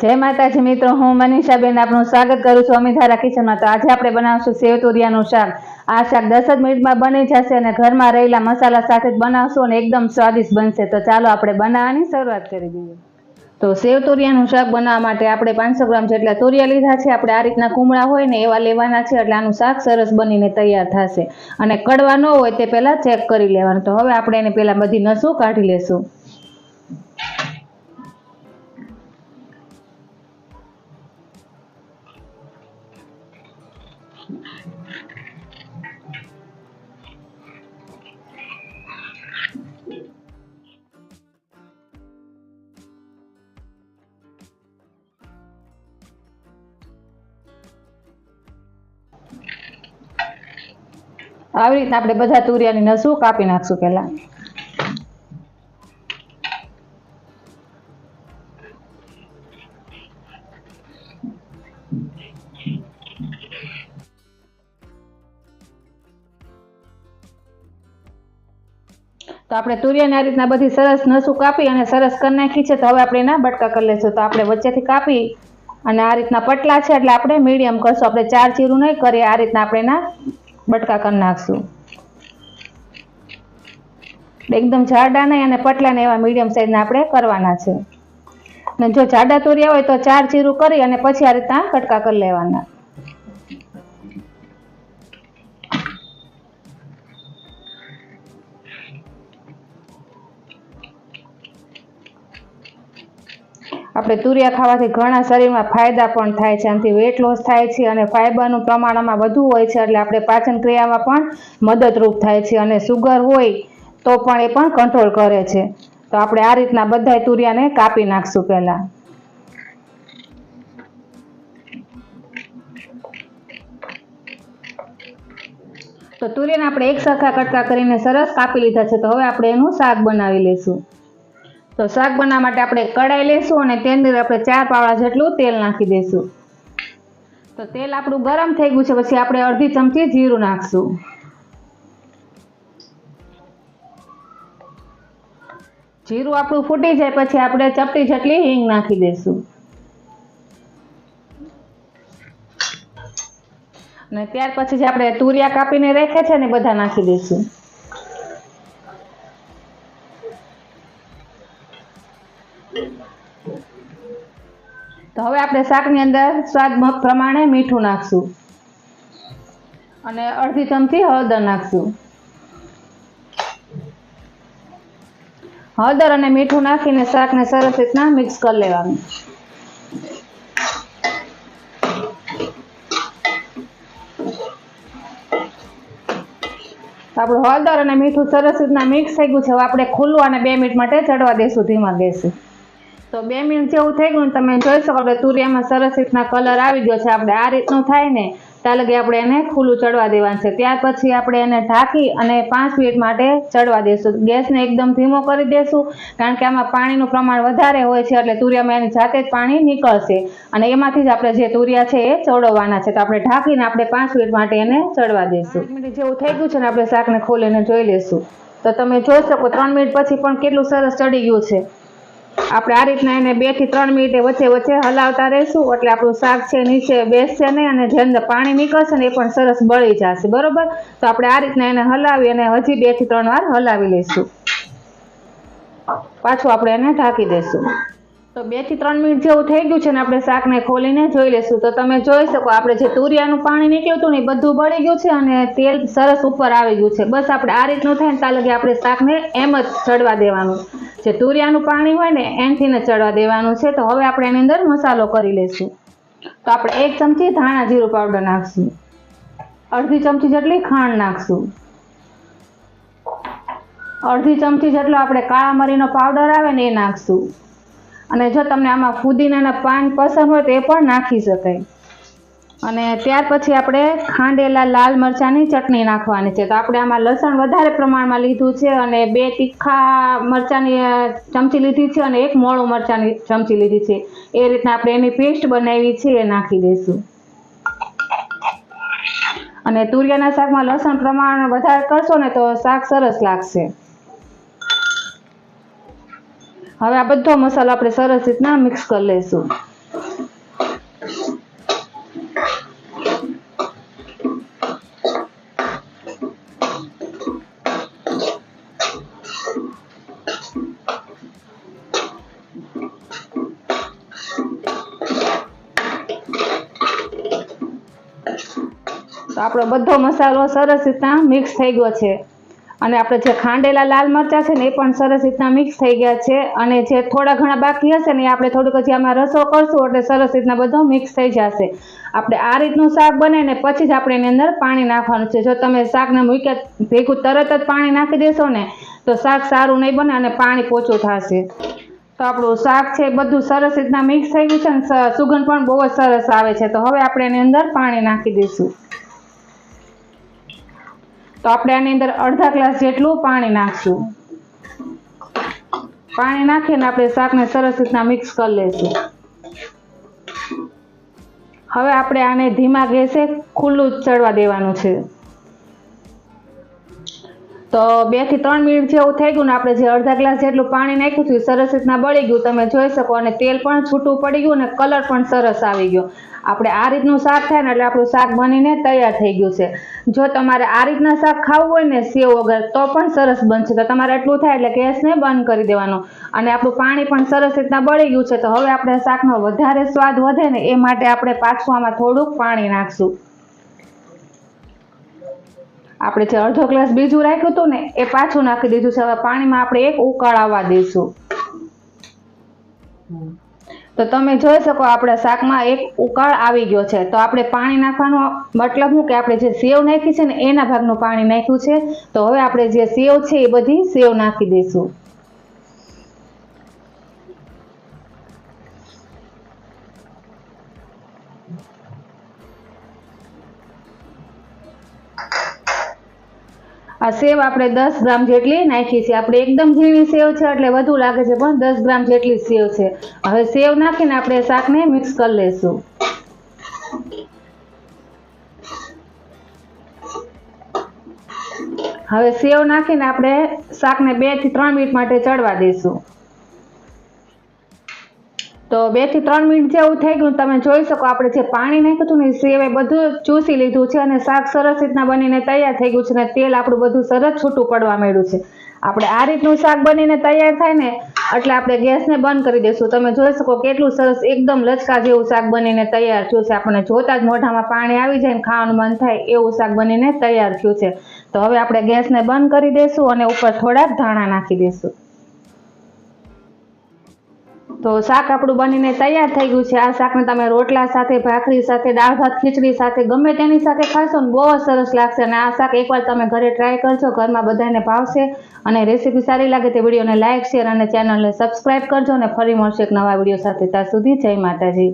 જય માતાજી મિત્રો, હું મનીષાબેન આપનું સ્વાગત કરું છું અમિધારા કિચનમાં. તો આજે આપણે બનાવશું સેવ તુરિયાનું શાક. આ શાક દસ જ મિનિટમાં બની જશે અને ઘરમાં રહેલા મસાલા સાથે જ બનાવશું અને એકદમ સ્વાદિષ્ટ બનશે. તો ચાલો આપણે બનાવવાની શરૂઆત કરી દઈએ. તો સેવ તુરિયાનું શાક બનાવવા માટે આપણે પાંચસો ગ્રામ જેટલા તુરિયા લીધા છે. આપણે આ રીતના કુમળા હોય ને એવા લેવાના છે, એટલે આનું શાક સરસ બનીને તૈયાર થશે. અને કડવા ન હોય તે પહેલાં ચેક કરી લેવાનું. તો હવે આપણે એને પહેલાં બધી નસું કાઢી લેશું. આવી રીતના આપણે બધા તુરિયાની નસું કાપી નાખશું પહેલા. તો આપણે તુરિયાને આ રીતના બધી સરસ નસું કાપી અને સરસ કરી નાખી છે. તો હવે આપણે એના બટકા કરી લઈશું. તો આપણે વચ્ચેથી કાપી અને આ રીતના પટલા છે એટલે આપણે મીડિયમ કરશું. આપણે ચાર ચીરું નહીં કરીએ, આ રીતના આપણે એના બટકા કરી નાખશું. એકદમ જાડા નહીં અને પટલાને એવા મીડિયમ સાઇઝના આપણે કરવાના છે. અને જો જાડા તુરિયા હોય તો ચાર ચીરું કરી અને પછી આ રીતના કટકા કરી લેવાના. આપણે તુરિયા ખાવાથી ઘણા શરીરમાં ફાયદા પણ થાય છે. આનાથી વેટ લોસ થાય છે અને ફાઇબરનું પ્રમાણ આમાં વધુ હોય છે એટલે આપણે પાચન ક્રિયામાં પણ મદદરૂપ થાય છે અને સુગર હોય તો પણ એ પણ કંટ્રોલ કરે છે. તો આપણે આ રીતના બધાય તુરિયાને કાપી નાખશું પહેલાં. તો તુરિયાને આપણે એક સરખા કટકા કરીને સરસ કાપી લીધા છે. તો હવે આપણે એનું શાક બનાવી લઈશું. તો શાક બનાવવા માટે આપણે કડાઈ લેશું અને તેની અંદર આપણે ચાર પાવડા જેટલું તેલ નાખી દઈશું તો તેલ આપણું ગરમ થઈ ગયું છે, પછી આપણે અડધી ચમચી જીરું નાખશું. જીરું આપણું ફૂટી જાય, પછી આપણે ચપટી જેટલી હિંગ નાખી દઈશું અને ત્યાર પછી જે આપણે તુરિયા કાપીને રાખ્યા છે ને બધા નાખી દઈશું તો હવે આપણે શાકની અંદર સ્વાદ પ્રમાણે મીઠું નાખશું. અને અડધી ચમચી હળદર નાખશું. હળદર અને મીઠું નાખીને શાકને સરસ રીતના મિક્સ કરી લેવાનું. આપણું હળદર અને મીઠું સરસ રીતના મિક્સ થઈ ગયું છે. હવે આપણે ખુલ્લું અને બે મિનિટ માટે ચડવા દેશું. ધીમા ગેસે. તો બે મિનિટ જેવું થઈ ગયું તમે જોઈ શકો આપણે તુરિયામાં સરસ રીતના કલર આવી ગયો છે. આપણે આ રીતનું થાય ને, ત્યાં લગી આપણે એને ખુલ્લું ચડવા દેવાનું છે. ત્યાર પછી આપણે એને ઢાંકી અને પાંચ મિનિટ માટે ચડવા દેશું. ગેસને એકદમ ધીમો કરી દેશું, કારણ કે આમાં પાણીનું પ્રમાણ વધારે હોય છે, એટલે તુરિયામાં એની જાતે જ પાણી નીકળશે. અને એમાંથી જ આપણે જે તુરિયા છે એ ચડવવાના છે. તો આપણે ઢાંકીને આપણે પાંચ મિનિટ માટે એને ચડવા દઈશું મિનિટ જેવું થઈ ગયું છે ને, આપણે શાકને ખોલીને જોઈ લઈશું તો તમે જોઈ શકો, ત્રણ મિનિટ પછી પણ કેટલું સરસ ચડી ગયું છે. આપણે આ રીતના એને બેથી ત્રણ મિનિટે વચ્ચે વચ્ચે હલાવતા રહીશું. એટલે આપણું શાક છે, નીચે બેસશે નહીં અને જે પાણી નીકળશે ને એ પણ સરસ બળી જશે. બરોબર? તો આપણે આ રીતના એને હલાવી અને હજી બેથી ત્રણ વાર હલાવી લઈશું. પાછું આપણે એને ઢાંકી દઈશું. તો બેથી ત્રણ મિનિટ જેવું થઈ ગયું છે ને, આપણે શાકને ખોલીને જોઈ લઈશું. તો તમે જોઈ શકો, આપણે જે તુરિયાનું પાણી નીકળ્યું હતું ને, એ બધું બળી ગયું છે અને તેલ સરસ ઉપર આવી ગયું છે. બસ આપણે આ રીતનું થાય ને ત્યાં લગી આપણે શાકને એમ જ ચડવા દેવાનું. જે તુરિયાનું પાણી હોય ને એનથી ચડવા દેવાનું છે. તો હવે આપણે એની અંદર મસાલો કરી લઈશું તો આપણે એક ચમચી ધાણા જીરું પાવડર નાખશું. અડધી ચમચી જેટલી ખાંડ નાખશું. અડધી ચમચી જેટલો આપણે કાળા મરીનો પાવડર આવે ને એ નાખશું. અને જો તમને આમાં ફુદીનાના પાન પસંદ હોય તો એ પણ નાખી શકાય. અને ત્યાર પછી આપણે ખાંડેલા લાલ મરચાંની ચટણી નાખવાની છે. તો આપણે આમાં લસણ વધારે પ્રમાણમાં લીધું છે અને બે તીખા મરચાંની ચમચી લીધી છે અને એક મોળું મરચાંની ચમચી લીધી છે. એ રીતના આપણે એની પેસ્ટ બનાવી છે એ નાખી દઈશું. અને તુરિયાના શાકમાં લસણ પ્રમાણ વધારે કરશો ને તો શાક સરસ લાગશે. હવે આ બધો મસાલો આપણે સરસ રીતના મિક્સ કરી લઈશું. તો આપણો બધો મસાલો સરસ રીતના મિક્સ થઈ ગયો છે. અને આપણે જે ખાંડેલા લાલ મરચાં છે ને એ પણ સરસ રીતના મિક્સ થઈ ગયા છે. અને જે થોડા ઘણા બાકી હશે ને એ આપણે થોડુંક હજી આમાં રસો કરશું એટલે સરસ રીતના બધો મિક્સ થઈ જશે. આપણે આ રીતનું શાક બને ને પછી જ આપણે એની અંદર પાણી નાખવાનું છે. જો તમે શાકને મૂક્યા ભેગું તરત જ પાણી નાખી દેશો ને તો શાક સારું નહીં બને અને પાણી પોચું થશે. તો આપણું શાક છે બધું સરસ રીતના મિક્સ થઈ ગયું છે અને સુગંધ પણ બહુ જ સરસ આવે છે. તો હવે આપણે એની અંદર પાણી નાખી દઈશું તો આપણે આની અંદર અડધા ગ્લાસ જેટલું પાણી નાખશું. પાણી નાખીને આપણે શાકને સરસ રીતના મિક્સ કરી લઈશું હવે આપણે આને ધીમા ગેસે ખુલ્લું જ ચડવા દેવાનું છે. તો બેથી ત્રણ મિનિટ જેવું થઈ ગયું ને આપણે જે અડધા ગ્લાસ જેટલું પાણી નાખ્યું હતું સરસ રીતના બળી ગયું. તમે જોઈ શકો અને તેલ પણ છૂટું પડી ગયું અને કલર પણ સરસ આવી ગયો. આપણે આ રીતનું શાક થાય ને એટલે આપણું શાક બનીને તૈયાર થઈ ગયું છે. જો તમારે આ રીતના શાક ખાવું હોય ને સેવ વગર, તો પણ સરસ બનશે. તો તમારે એટલું થાય એટલે ગેસને બંધ કરી દેવાનો. અને આપણું પાણી પણ સરસ રીતના બળી ગયું છે. તો હવે આપણે શાકનો વધારે સ્વાદ વધે ને એ માટે આપણે પાછું આમાં થોડુંક પાણી નાખશું. આપણે જે અડધો ગ્લાસ બીજું રાખ્યું હતું ને, એ પાછું નાખી દીધું છે. હવે પાણીમાં આપણે એક ઉકાળ આવવા દઈશું. તો તમે જોઈ શકો આપણા શાકમાં એક ઉકાળ આવી ગયો છે. તો આપણે પાણી નાખવાનો મતલબ શું? કે આપણે જે સેવ નાખી છે ને, એના ભાગનું પાણી નાખ્યું છે. તો હવે આપણે જે સેવ છે એ બધી સેવ નાખી દઈશું. આ સેવ આપણે દસ ગ્રામ જેટલી નાખી છે. આપણે એકદમ ઝીણી સેવ છે એટલે વધુ લાગે છે, પણ દસ ગ્રામ જેટલી સેવ છે. હવે સેવ નાખીને આપણે શાકને મિક્સ કરી લઈશું હવે સેવ નાખીને આપણે શાકને બેથી ત્રણ મિનિટ માટે ચડવા દઈશું તો બેથી ત્રણ મિનિટ જેવું થઈ ગયું, તમે જોઈ શકો આપણે જે પાણી નાખ્યું ને એ સેવે બધું ચૂસી લીધું છે અને શાક સરસ રીતના બનીને તૈયાર થઈ ગયું છે અને તેલ આપણું બધું સરસ છૂટું પડવા માંડ્યું છે. આપણે આ રીતનું શાક બનીને તૈયાર થાય ને, એટલે આપણે ગેસને બંધ કરી દઈશું. તમે જોઈ શકો કેટલું સરસ એકદમ લચકા જેવું શાક બનીને તૈયાર થયું છે. આપણને જોતા જ મોઢામાં પાણી આવી જાય ને ખાવાનું મન થાય એવું શાક બનીને તૈયાર થયું છે. તો હવે આપણે ગેસને બંધ કરી દઈશું અને ઉપર થોડાક ધાણા નાખી દઈશું. તો શાક આપણું બનીને તૈયાર થઈ ગયું છે. આ શાકને તમે રોટલા સાથે, ભાખરી સાથે, દાળ ભાત, ખીચડી સાથે, ગમે તેની સાથે ખાશો ને બહુ જ સરસ લાગશે અને આ શાક એકવાર તમે ઘરે ટ્રાય કરજો, ઘરમાં બધાને ભાવશે અને રેસીપી સારી લાગે તે વિડીયોને લાઇક શેર અને ચેનલને સબસ્ક્રાઈબ કરજો અને ફરી મળશે એક નવા વીડિયો સાથે. ત્યાં સુધી જય માતાજી.